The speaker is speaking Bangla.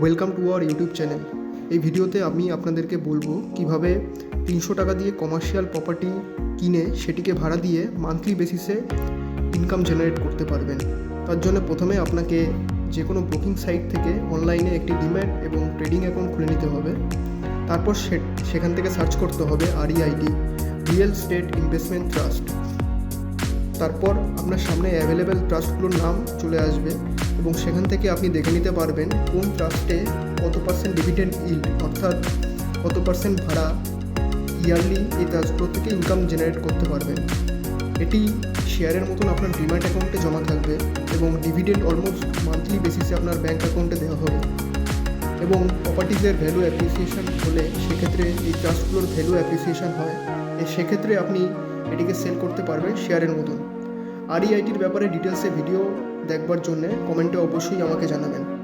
Welcome to our YouTube channel এই ভিডিওতে আমি আপনাদেরকে বলব কীভাবে তিনশো টাকা দিয়ে কমার্শিয়াল প্রপার্টি কিনে সেটিকে ভাড়া দিয়ে মান্থলি বেসিসে ইনকাম জেনারেট করতে পারবেন। তার জন্য প্রথমে আপনাকে যে কোনো বুকিং সাইট থেকে অনলাইনে একটি ডিম্যাট এবং ট্রেডিং অ্যাকাউন্ট খুলে নিতে হবে। তারপর সেখান থেকে সার্চ করতে হবে REIT real estate investment trust তারপর আপনার সামনে অ্যাভেলেবেল ট্রাস্টগুলোর নাম চলে আসবে এবং সেখান থেকে আপনি দেখে নিতে পারবেন কোন ট্রাস্টে কত পার্সেন্ট ডিভিডেন্ড ইল্ড অর্থাৎ কত পার্সেন্ট ভাড়া ইয়ারলি এই ট্রাস্টগুলো থেকে ইনকাম জেনারেট করতে পারবেন। এটি শেয়ারের মতন আপনার ডিম্যাট অ্যাকাউন্টে জমা থাকবে এবং ডিভিডেন্ড অলমোস্ট মান্থলি বেসিসে আপনার ব্যাঙ্ক অ্যাকাউন্টে দেওয়া হবে। এবং প্রপার্টিজের ভ্যালু অ্যাপ্রিসিয়েশন হলে সেক্ষেত্রে এই ট্রাস্টগুলোর ভ্যালু অ্যাপ্রিসিয়েশন হয়। সেক্ষেত্রে আপনি এটিকে সেল করতে পারবে শেয়ারের মতন। আর আরইআইটির ব্যাপারে ডিটেলসে ভিডিও দেখবার জন্য কমেন্টে অবশ্যই আমাকে জানাবেন।